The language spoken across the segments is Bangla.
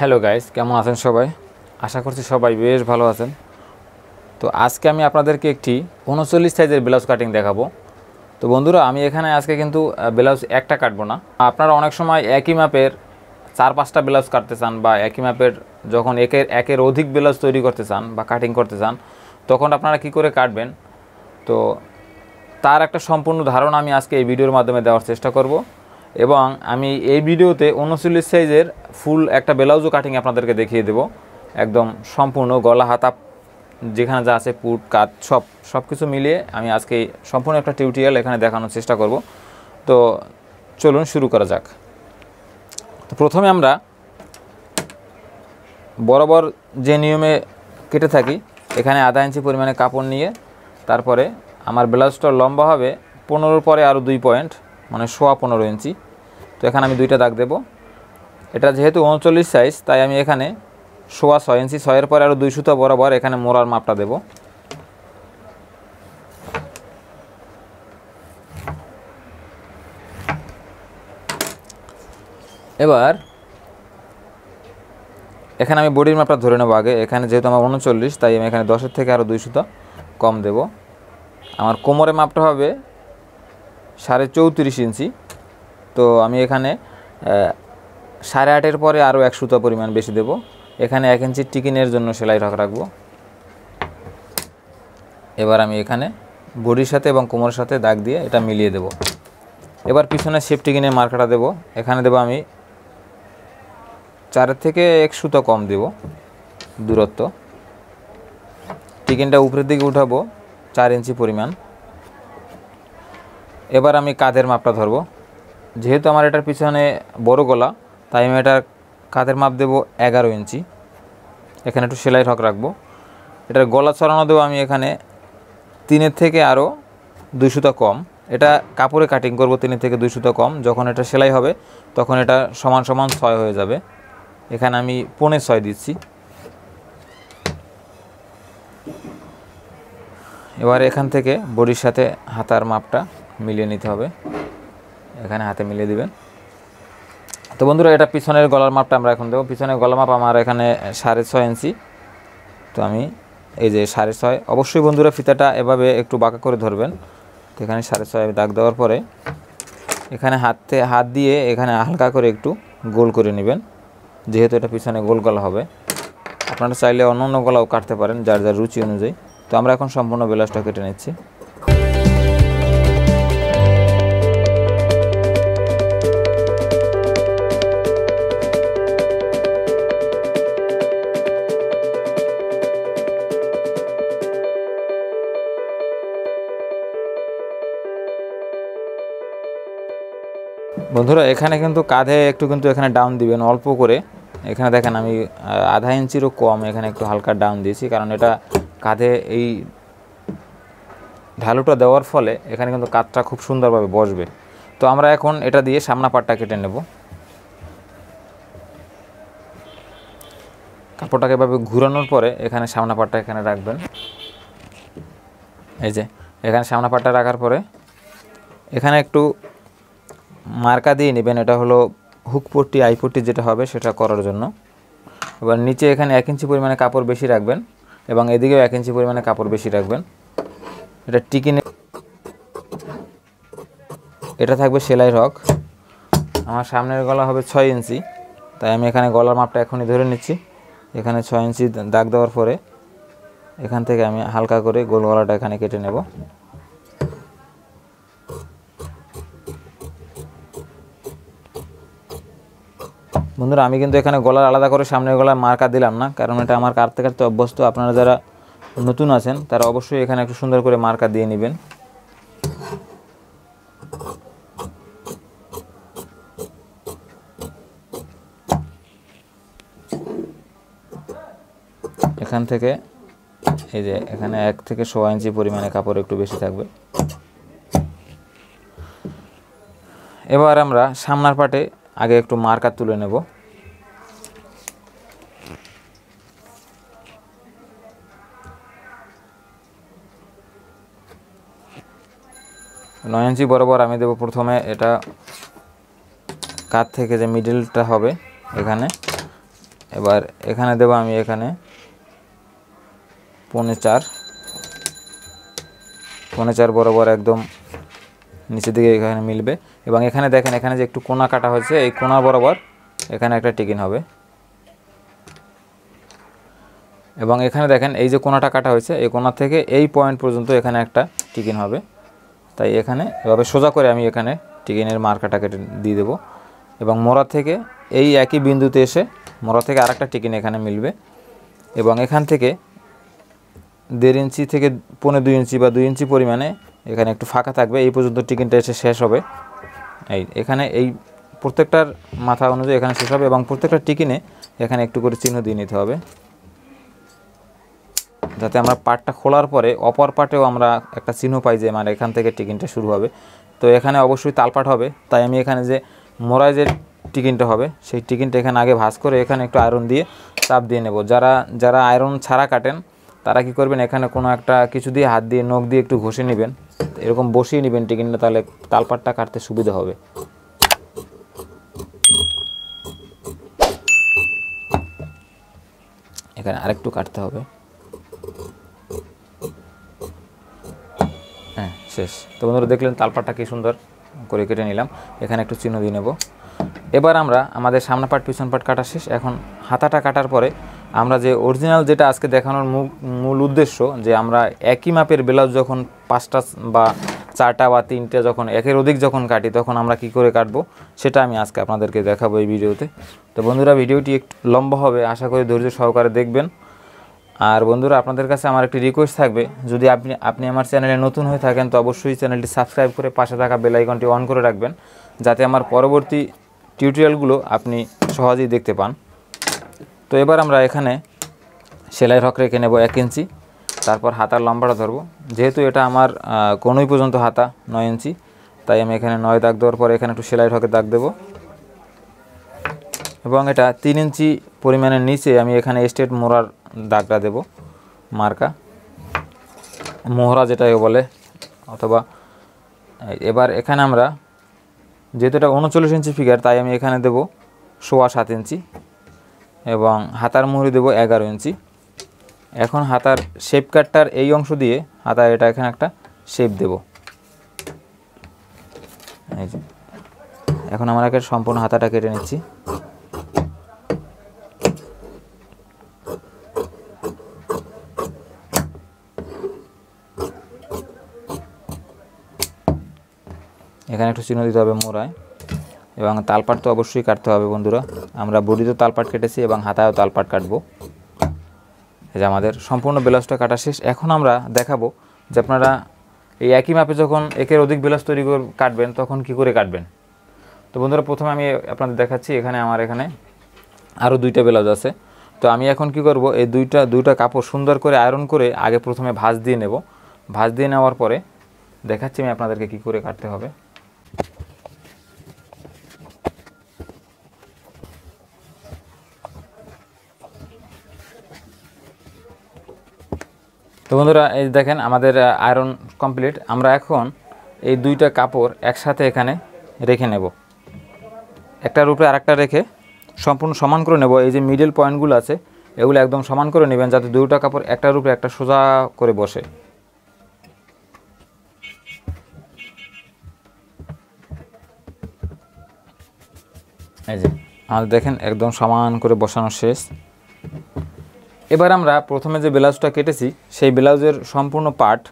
হ্যালো গাইস কেমন আছেন সবাই? আশা করছি সবাই বেশ ভালো আছেন। তো আজকে আমি আপনাদেরকে একটি উনচল্লিশ সাইজের ব্লাউজ কাটিং দেখাবো। তো বন্ধুরা, আমি এখানে আজকে কিন্তু ব্লাউজ একটা কাটবো না। আপনারা অনেক সময় একই মাপের চার পাঁচটা ব্লাউজ কাটতে চান বা একই মাপের যখন একের একের অধিক ব্লাউজ তৈরি করতে চান বা কাটিং করতে চান, তখন আপনারা কি করে কাটবেন? তো তার একটা সম্পূর্ণ ধারণা আমি আজকে এই ভিডিওর মাধ্যমে দেওয়ার চেষ্টা করব। এবং আমি এই ভিডিওতে উনচল্লিশ সাইজের ফুল একটা ব্লাউজও কাটিং আপনাদেরকে দেখিয়ে দেব। একদম সম্পূর্ণ গলা, হাতা যেখানে যা আছে, পুট কাট সব সব কিছু মিলিয়ে আমি আজকে সম্পূর্ণ একটা টিউটোরিয়াল এখানে দেখানোর চেষ্টা করব। তো চলুন শুরু করা যাক। তো প্রথমে আমরা বরাবর যে নিয়মে কেটে থাকি, এখানে আধা ইঞ্চি পরিমাণে কাপড় নিয়ে তারপরে আমার ব্লাউজটা লম্বা হবে পনেরোর পরে আরও দুই পয়েন্ট মানে সোয়া পনেরো ইঞ্চি। তো এখানে আমি দুইটা দাগ দেব। এটা যেহেতু উনচল্লিশ সাইজ তাই আমি এখানে সোয়া ছয়, ইঞ্চি ছয়ের পরে আরও দুই সুতো বরাবর এখানে মোড়ার মাপটা দেব। এবার এখানে আমি বডির মাপটা ধরে নেব আগে। এখানে যেহেতু আমার উনচল্লিশ, তাই আমি এখানে দশের থেকে আরও দুই সুতো কম দেব। আমার কোমরে মাপটা হবে সাড়ে চৌত্রিশ ইঞ্চি। তো আমি এখানে সাড়ে আটের পরে আরও এক সুতো পরিমাণ বেশি দেব। এখানে এক ইঞ্চি টিকিনের জন্য সেলাই রক রাখব। এবার আমি এখানে বডির সাথে এবং কোমরের সাথে দাগ দিয়ে এটা মিলিয়ে দেব। এবার পিছনে শেপ টিকিনের মার্কাটা দেব। এখানে দেব আমি চারের থেকে এক সুতো কম দেব দূরত্ব। টিকিনটা উপরের দিকে উঠাবো, চার ইঞ্চি পরিমাণ। এবার আমি কাঁধের মাপটা ধরবো। যেহেতু আমার এটার পিছনে বড় গলা, তাই আমি এটার কাঁধের মাপ দেব এগারো ইঞ্চি। এখানে একটু সেলাই ঠক রাখব। এটার গলা ছড়ানো দেবো আমি এখানে তিনের থেকে আরও সুতো কম। এটা কাপড়ে কাটিং করব তিনের থেকে সুতো কম। যখন এটা সেলাই হবে, তখন এটা সমান সমান ছয় হয়ে যাবে। এখানে আমি পনে ছয় দিচ্ছি। এবার এখান থেকে বডির সাথে হাতার মাপটা মিলিয়ে নিতে হবে। এখানে হাতে মিলিয়ে দিবেন। তো বন্ধুরা, এটা পিছনের গলার মাপটা আমরা এখন দেবো। পিছনের গলার মাপ আমার এখানে সাড়ে ছয় ইঞ্চি। তো আমি এই যে সাড়ে ছয়, অবশ্যই বন্ধুরা ফিতাটা এভাবে একটু বাঁকা করে ধরবেন। তো এখানে সাড়ে ছয় দাগ দেওয়ার পরে এখানে হাতে হাত দিয়ে এখানে হালকা করে একটু গোল করে নেবেন। যেহেতু এটা পিছনে গোল গলা হবে। আপনারা চাইলে অন্য অন্য গলাও কাটতে পারেন যার যার রুচি অনুযায়ী। তো আমরা এখন সম্পূর্ণ ব্লাউজটা কেটে নিচ্ছি। বন্ধুরা, এখানে কিন্তু কাঁধে একটু কিন্তু এখানে ডাউন দিবেন, অল্প করে। এখানে দেখেন আমি আধা ইঞ্চিরও কম এখানে একটু হালকা ডাউন দিয়েছি, কারণ এটা কাঁধে এই ঢালুটা দেওয়ার ফলে এখানে কিন্তু কাঠটা খুব সুন্দরভাবে বসবে। তো আমরা এখন এটা দিয়ে সামনা পাটটা কেটে নেব। কাপড়টাকে এভাবে ঘুরানোর পরে এখানে সামনা পাটটা এখানে রাখবেন। এই যে, এখানে সামনা পাটটা রাখার পরে এখানে একটু মার্কা দিয়ে নেবেন, এটা হলো হুক হুকপট্টি আইপট্টি যেটা হবে সেটা করার জন্য। এবার নিচে এখানে এক ইঞ্চি পরিমাণে কাপড় বেশি রাখবেন এবং এদিকেও এক ইঞ্চি পরিমাণে কাপড় বেশি রাখবেন। এটা টিকিনে এটা থাকবে সেলাই রক। আমার সামনের গলা হবে ছয় ইঞ্চি, তাই আমি এখানে গলার মাপটা এখনই ধরে নিচ্ছি। এখানে ছয় ইঞ্চি দাগ দেওয়ার পরে এখান থেকে আমি হালকা করে গোল গলাটা এখানে কেটে নেব। বন্ধুরা, আমি কিন্তু এখানে গলার আলাদা করে সামনের গলার মার্কা দিলাম না, কারণ এটা আমার কাটতে কাটতে অভ্যস্ত। আপনারা যারা নতুন আছেন, তারা অবশ্যই এখানে একটু সুন্দর করে মার্কা দিয়ে নেবেন। এখান থেকে, এই যে এখানে এক থেকে সোয়া ইঞ্চি পরিমাণে কাপড় একটু বেশি থাকবে। এবার আমরা সামনার পাটে আগে একটু মার্কার তুলে নেব। নয় ইঞ্চি বরাবর আমি দেবো প্রথমে এটা কাত থেকে যে মিডিলটা হবে এখানে। এবার এখানে দেবো আমি এখানে পৌনে চার। পৌনে চার বরাবর একদম নিচের দিকে এখানে মিলবে। এবং এখানে দেখেন, এখানে যে একটু কোনা কাটা হয়েছে, এই কোনা বরাবর এখানে একটা টিকিন হবে। এবং এখানে দেখেন, এই যে কোনাটা কাটা হয়েছে, এই কোনা থেকে এই পয়েন্ট পর্যন্ত এখানে একটা টিকিন হবে। তাই এখানে এভাবে সোজা করে আমি এখানে টিকিনের মার্কাটা কেটে দিয়ে দেবো। এবং মোড়া থেকে এই একই বিন্দুতে এসে মোড়া থেকে আরেকটা টিকিন এখানে মিলবে। এবং এখান থেকে দেড় ইঞ্চি থেকে পনেরো দুই ইঞ্চি বা দুই ইঞ্চি পরিমাণে এখানে একটু ফাঁকা থাকবে। এই পর্যন্ত টিকিনটা এসে শেষ হবে। এই, এখানে এই প্রত্যেকটার মাথা অনুযায়ী এখানে শেষ হবে এবং প্রত্যেকটা টিকিনে এখানে একটু করে চিহ্ন দিয়ে নিতে হবে। যাতে আমরা পার্টটা খোলার পরে অপর পার্টেও আমরা একটা চিহ্ন পাই যে মানে এখান থেকে টিকিনটা শুরু হবে। তো এখানে অবশ্যই তালপাট হবে। তাই আমি এখানে যে মোড়ায় যে টিকিনটা হবে, সেই টিকিনটা এখানে আগে ভাঁজ করে এখানে একটু আয়রন দিয়ে চাপ দিয়ে নেব। যারা যারা আয়রন ছাড়া কাটেন তারা কি করবেন? এখানে কোনো একটা কিছু দিয়ে হাত দিয়ে, নখ দিয়ে একটু ঘষে নেবেন। এরকম বসিয়ে নেবেন টিকিনটা তাহলে তালপাটটা কাটতে সুবিধা হবে। এখানে আরেকটু কাটতে হবে। হ্যাঁ শেষ। তো বন্ধুরা, দেখলেন তালপাটটা কি সুন্দর করে কেটে নিলাম। এখানে একটু চিহ্ন দিয়ে নেব। এবার আমরা আমাদের সামনে পাট পিছন পাট কাটা শেষ। এখন হাতাটা কাটার পরে আমরা যে অরিজিনাল যেটা আজকে দেখানোর মূল উদ্দেশ্য, যে আমরা একই মাপের ব্লাউজ যখন পাঁচটা বা চারটা বা তিনটে যখন একের অধিক যখন কাটি, তখন আমরা কি করে কাটবো, সেটা আমি আজকে আপনাদেরকে দেখাবো এই ভিডিওতে। তো বন্ধুরা, ভিডিওটি একটু লম্বা হবে, আশা করি ধৈর্য সহকারে দেখবেন। আর বন্ধুরা, আপনাদের কাছে আমার একটি রিকোয়েস্ট থাকবে, যদি আপনি আপনি আমার চ্যানেলে নতুন হয়ে থাকেন, তো অবশ্যই চ্যানেলটি সাবস্ক্রাইব করে পাশে থাকা বেল আইকনটি অন করে রাখবেন, যাতে আমার পরবর্তী টিউটোরিয়ালগুলো আপনি সহজেই দেখতে পান। তো এবার আমরা এখানে সেলাই হক রেখে নেব এক ইঞ্চি, তারপর হাতার লম্বাটা ধরবো। যেহেতু এটা আমার কোনোই পর্যন্ত হাতা, নয় ইঞ্চি, তাই আমি এখানে নয় দাগ দেওয়ার পর এখানে একটু সেলাই হকে দাগ দেবো। এবং এটা তিন ইঞ্চি পরিমাণের নিচে আমি এখানে স্টেট মোড়ার দাগটা দেব, মার্কা। মোহরা যেটাকে বলে, অথবা, এবার এখানে আমরা, যেহেতু এটা উনচল্লিশ ইঞ্চি ফিগার তাই আমি এখানে দেব সোয়া সাত ইঞ্চি। এবং হাতার মুহুরি দেব এগারো ইঞ্চি। এখন হাতার শেপ কাটটার এই অংশ দিয়ে হাতার এটা এখানে একটা শেপ দেব। এখন আমরা সম্পূর্ণ হাতাটা কেটে নিচ্ছি। এখানে একটু চিহ্ন দিতে হবে মোড়ায়। এবং তালপাট তো অবশ্যই কাটতে হবে বন্ধুরা। আমরা বডিতেও তালপাট কেটেছি এবং হাতায়ও তালপাট কাটবো। যে আমাদের সম্পূর্ণ ব্লাউজটা কাটা শেষ। এখন আমরা দেখাবো যে আপনারা এই একই মাপে যখন একের অধিক ব্লাউজ তৈরি করে, কাটবেন, তখন কি করে কাটবেন। তো বন্ধুরা, প্রথমে আমি আপনাদের দেখাচ্ছি, এখানে আমার এখানে আরও দুইটা ব্লাউজ আছে। তো আমি এখন কি করব, এই দুইটা দুইটা কাপড় সুন্দর করে আয়রন করে আগে প্রথমে ভাঁজ দিয়ে নেব। ভাঁজ দিয়ে নেওয়ার পরে দেখাচ্ছি আমি আপনাদেরকে কি করে কাটতে হবে। তো বন্ধুরা, এই দেখেন আমাদের আয়রন কমপ্লিট আমরা এখন এই দুইটা কাপড় একসাথে এখানে রেখে নেব। একটার উপরে আরেকটা রেখে সম্পূর্ণ সমান করে নেব। এই যে মিডল পয়েন্টগুলো আছে, এগুলো একদম সমান করে নেবেন যাতে দুইটা কাপড় একটার উপরে একটা সোজা করে বসে। এই যে, আমাদের দেখেন একদম সমান করে বসানো শেষ। এবার আমরা প্রথমে যে ব্লাউজটা কেটেছি, সেই ব্লাউজের সম্পূর্ণ পার্ট।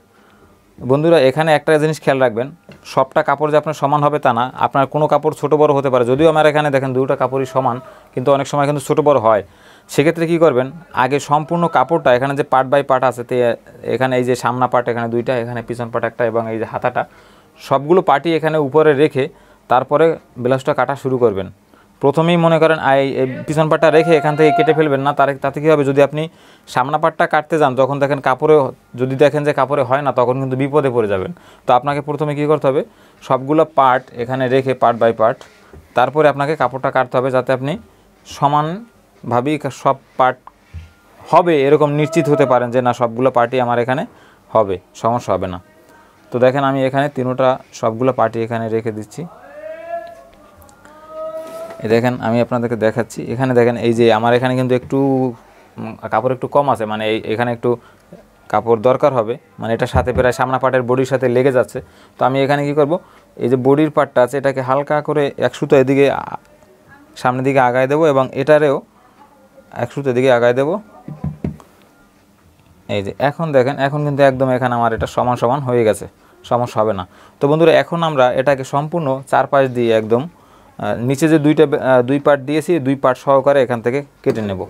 বন্ধুরা, এখানে একটা জিনিস খেয়াল রাখবেন, সবটা কাপড় যে আপনার সমান হবে তা না। আপনার কোনো কাপড় ছোট বড় হতে পারে। যদিও আমার এখানে দেখেন দুটো কাপড়ই সমান, কিন্তু অনেক সময় কিন্তু ছোট বড় হয়। সেক্ষেত্রে কী করবেন, আগে সম্পূর্ণ কাপড়টা, এখানে যে পার্ট বাই পার্ট আছে, তে এখানে এই যে সামনা পার্ট, এখানে দুইটা, এখানে পিছন পার্ট একটা এবং এই যে হাতাটা, সবগুলো পার্টি এখানে উপরে রেখে তারপরে ব্লাউজটা কাটা শুরু করবেন। প্রথমেই মনে করেন এই পিছন পাটটা রেখে এখান থেকে কেটে ফেলবেন না। তার, তাতে কী হবে? যদি আপনি সামনা পাটটা কাটতে যান, তখন দেখেন কাপড়ে, যদি দেখেন যে কাপড়ে হয় না, তখন কিন্তু বিপদে পড়ে যাবেন। তো আপনাকে প্রথমে কী করতে হবে? সবগুলো পার্ট এখানে রেখে, পার্ট বাই পার্ট, তারপরে আপনাকে কাপড়টা কাটতে হবে যাতে আপনি সমানভাবেই সব পার্ট হবে এরকম নিশ্চিত হতে পারেন যে, না, সবগুলো পার্টি আমার এখানে হবে, সমস্যা হবে না। তো দেখেন আমি এখানে তিনোটা সবগুলো পার্টি এখানে রেখে দিচ্ছি। দেখেন, আমি আপনাদেরকে দেখাচ্ছি। এখানে দেখেন, এই যে আমার এখানে কিন্তু একটু কাপড় একটু কম আছে। মানে এখানে একটু কাপড় দরকার হবে। মানে এটা সাথে প্রায় সামনা পাটের বডির সাথে লেগে যাচ্ছে। তো আমি এখানে কি করব? এই যে বডির পার্টটা আছে, এটাকে হালকা করে এক সুতো এদিকে সামনের দিকে আগায় দেবো এবং এটারেও এক সুতো এদিকে আগায় দেবো। এই যে, এখন দেখেন, এখন কিন্তু একদম এখানে আমার এটা সমান সমান হয়ে গেছে। সমস্যা হবে না। তো বন্ধুরা, এখন আমরা এটাকে সম্পূর্ণ চারপাশ দিয়ে একদম নিচে যে দুইটা দুই পার্ট দিয়েছি দুই পার্ট সহকারে এখান থেকে কেটে নেব।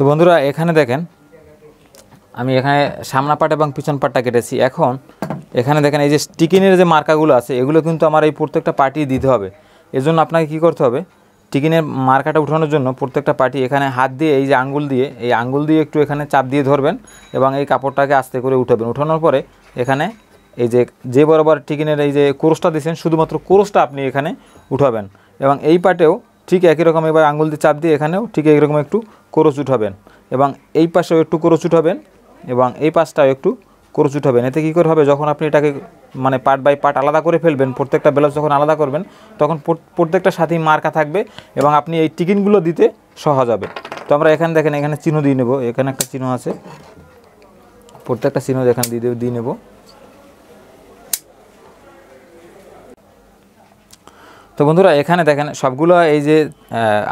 তো বন্ধুরা, এখানে দেখেন, আমি এখানে সামনা পাট এবং পিছন পাটটা কেটেছি। এখন এখানে দেখেন, এই যে টিকিনের যে মার্কাগুলো আছে, এগুলো কিন্তু আমার এই প্রত্যেকটা পার্টি দিতে হবে। এজন্য আপনাকে কি করতে হবে, টিকিনের মার্কাটা উঠানোর জন্য প্রত্যেকটা পার্টি এখানে হাত দিয়ে, এই যে আঙ্গুল দিয়ে, এই আঙ্গুল দিয়ে একটু এখানে চাপ দিয়ে ধরবেন এবং এই কাপড়টাকে আস্তে করে উঠাবেন। উঠানোর পরে এখানে এই যে যে বরাবর টিকিনের এই যে কোরসটা দিয়েছেন, শুধুমাত্র কোরসটা আপনি এখানে উঠাবেন। এবং এই পাটেও ঠিক একই রকম এবার আঙুল দিয়ে চাপ দিয়ে এখানেও ঠিক একরকম একটু কোরস উঠাবেন। এবং এই পাশেও একটু কোরস উঠাবেন এবং এই পাশটাও একটু কোরস উঠাবেন। এতে কী করে হবে? যখন আপনি এটাকে মানে পার্ট বাই পার্ট আলাদা করে ফেলবেন, প্রত্যেকটা ব্লাউজ যখন আলাদা করবেন, তখন প্রত্যেকটা সাথেই মার্কা থাকবে এবং আপনি এই টিকিনগুলো দিতে সহজ হবে। তো আমরা এখানে দেখেন, এখানে চিহ্ন দিয়ে নেব। এখানে একটা চিহ্ন আছে। প্রত্যেকটা চিহ্ন এখানে দিয়ে দিয়ে নেব। তো বন্ধুরা, এখানে দেখেন সবগুলো এই যে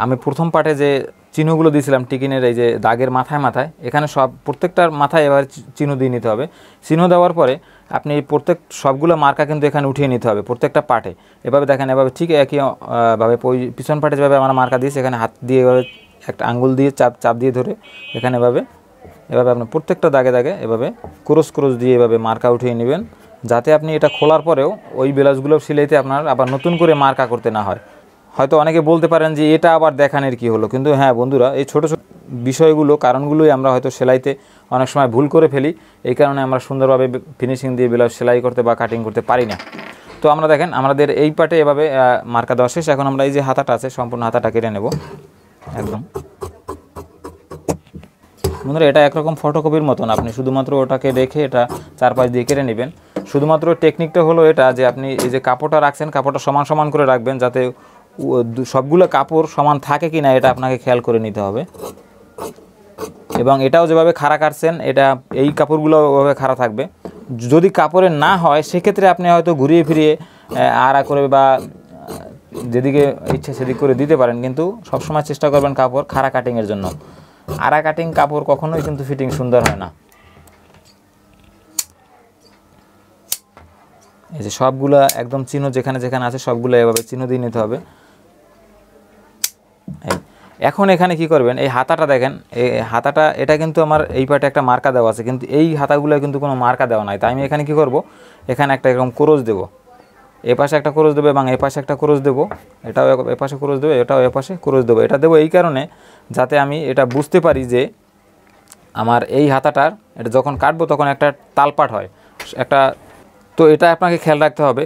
আমি প্রথম পার্টে যে চিহ্নগুলো দিয়েছিলাম টিকিনের এই যে দাগের মাথায় মাথায়, এখানে সব, প্রত্যেকটার মাথায় এবার চিহ্ন দিয়ে নিতে হবে। চিহ্ন দেওয়ার পরে আপনি প্রত্যেক, সবগুলো মার্কা কিন্তু এখানে উঠিয়ে নিতে হবে প্রত্যেকটা পার্টে। এভাবে দেখেন, এভাবে ঠিক একই ভাবে পিছন পার্টে যেভাবে আমরা মার্কা দিয়েছি, এখানে হাত দিয়ে এভাবে একটা আঙ্গুল দিয়ে চাপ চাপ দিয়ে ধরে এখানে এভাবে এভাবে আপনি প্রত্যেকটা দাগে দাগে এভাবে ক্রস ক্রস দিয়ে এভাবে মার্কা উঠিয়ে নেবেন। যাতে আপনি এটা খোলার পরেও ওই ব্লাউজগুলো সিলাইতে আপনার আবার নতুন করে মার্কা করতে না হয়। হয়তো অনেকে বলতে পারেন যে, এটা আবার দেখানোর কি হলো? কিন্তু হ্যাঁ বন্ধুরা, এই ছোটো ছোটো বিষয়গুলো, কারণগুলোই আমরা হয়তো সেলাইতে অনেক সময় ভুল করে ফেলি। এই কারণে আমরা সুন্দরভাবে ফিনিশিং দিয়ে ব্লাউজ সেলাই করতে বা কাটিং করতে পারি না। তো আমরা দেখেন, আমাদের এই পাটে এভাবে মার্কা দেওয়া শেষ। এখন আমরা এই যে হাতাটা আছে, সম্পূর্ণ হাতাটা কেটে নেব। একদম। বন্ধুরা, এটা একরকম ফটোকপির মতন। আপনি শুধুমাত্র ওটাকে রেখে এটা চারপাশ দিয়ে কেটে নেবেন। শুধুমাত্র টেকনিকটা হলো এটা যে আপনি এই যে কাপড়টা রাখছেন, কাপড়টা সমান সমান করে রাখবেন যাতে সবগুলো কাপড় সমান থাকে কি না এটা আপনাকে খেয়াল করে নিতে হবে। এবং এটাও যেভাবে খাড়া কাটছেন, এটা, এই কাপড়গুলো ওভাবে খাড়া থাকবে। যদি কাপড়ের না হয়, সেক্ষেত্রে আপনি হয়তো ঘুরিয়ে ফিরিয়ে আড়া করে বা যেদিকে ইচ্ছে সেদিক করে দিতে পারেন। কিন্তু সবসময় চেষ্টা করবেন কাপড় খাড়া কাটিংয়ের জন্য। আড়া কাটিং কাপড় কখনোই কিন্তু ফিটিং সুন্দর হয় না। এই যে সবগুলো একদম চিহ্ন যেখানে যেখানে আছে, সবগুলো এভাবে চিহ্ন দিয়ে নিতে হবে। এখন এখানে কি করবেন, এই হাতাটা দেখেন, এই হাতাটা, এটা কিন্তু আমার এই পাটে একটা মার্কা দেওয়া আছে, কিন্তু এই হাতাগুলো কিন্তু কোনো মার্কা দেওয়া নাই। তাই আমি এখানে কি করব, এখানে একটা এরকম ক্রোজ দেবো। এ পাশে একটা ক্রোজ দেবো এবং এ পাশে একটা ক্রোজ দেবো। এটাও এ পাশে ক্রোজ দেবো, এটাও এ পাশে ক্রোজ দেবো। এটা দেবো এই কারণে যাতে আমি এটা বুঝতে পারি যে আমার এই হাতাটার, এটা যখন কাটবো তখন একটা তালপাট হয়। একটা তো এটা আপনাকে খেয়াল রাখতে হবে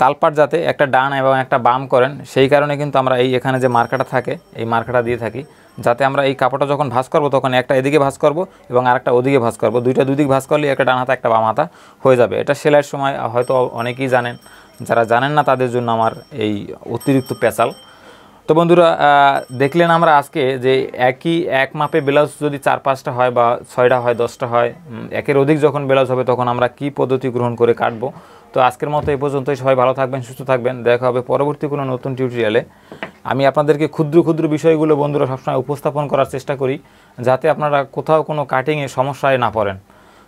তালপাট যাতে একটা ডান এবং একটা বাম করেন, সেই কারণে কিন্তু আমরা এই এখানে যে মার্কাটা থাকে, এই মার্কাটা দিয়ে থাকি, যাতে আমরা এই কাপড়টা যখন ভাস করব তখন একটা এদিকে ভাস করব এবং আরেকটা ওদিকে ভাস করব। দুইটা দুদিক ভাস করলে একটা ডান হাতা, একটা বাম হাতা হয়ে যাবে। এটা সেলাইয়ের সময় হয়তো অনেকেই জানেন, যারা জানেন না তাদের জন্য আমার এই অতিরিক্ত পেঁচাল। তো বন্ধুরা দেখলেন আমরা আজকে যে একই এক মাপে ব্লাউজ যদি চার পাঁচটা হয় বা ছয়টা হয়, দশটা হয় একের অধিক যখন ব্লাউজ হবে তখন আমরা কি পদ্ধতি গ্রহণ করে কাটবো? তো আজকের মতো এই পর্যন্তই। সবাই ভালো থাকবেন, সুস্থ থাকবেন। দেখা হবে পরবর্তী কোনো নতুন টিউটোরিয়ালে। আমি আপনাদেরকে ক্ষুদ্র ক্ষুদ্র বিষয়গুলো বন্ধুরা সবসময় উপস্থাপন করার চেষ্টা করি, যাতে আপনারা কোথাও কোনো কাটিংয়ে সমস্যায় না পড়েন।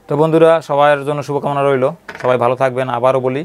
তো বন্ধুরা, সবার জন্য শুভকামনা রইল। সবাই ভালো থাকবেন। আবারও বলি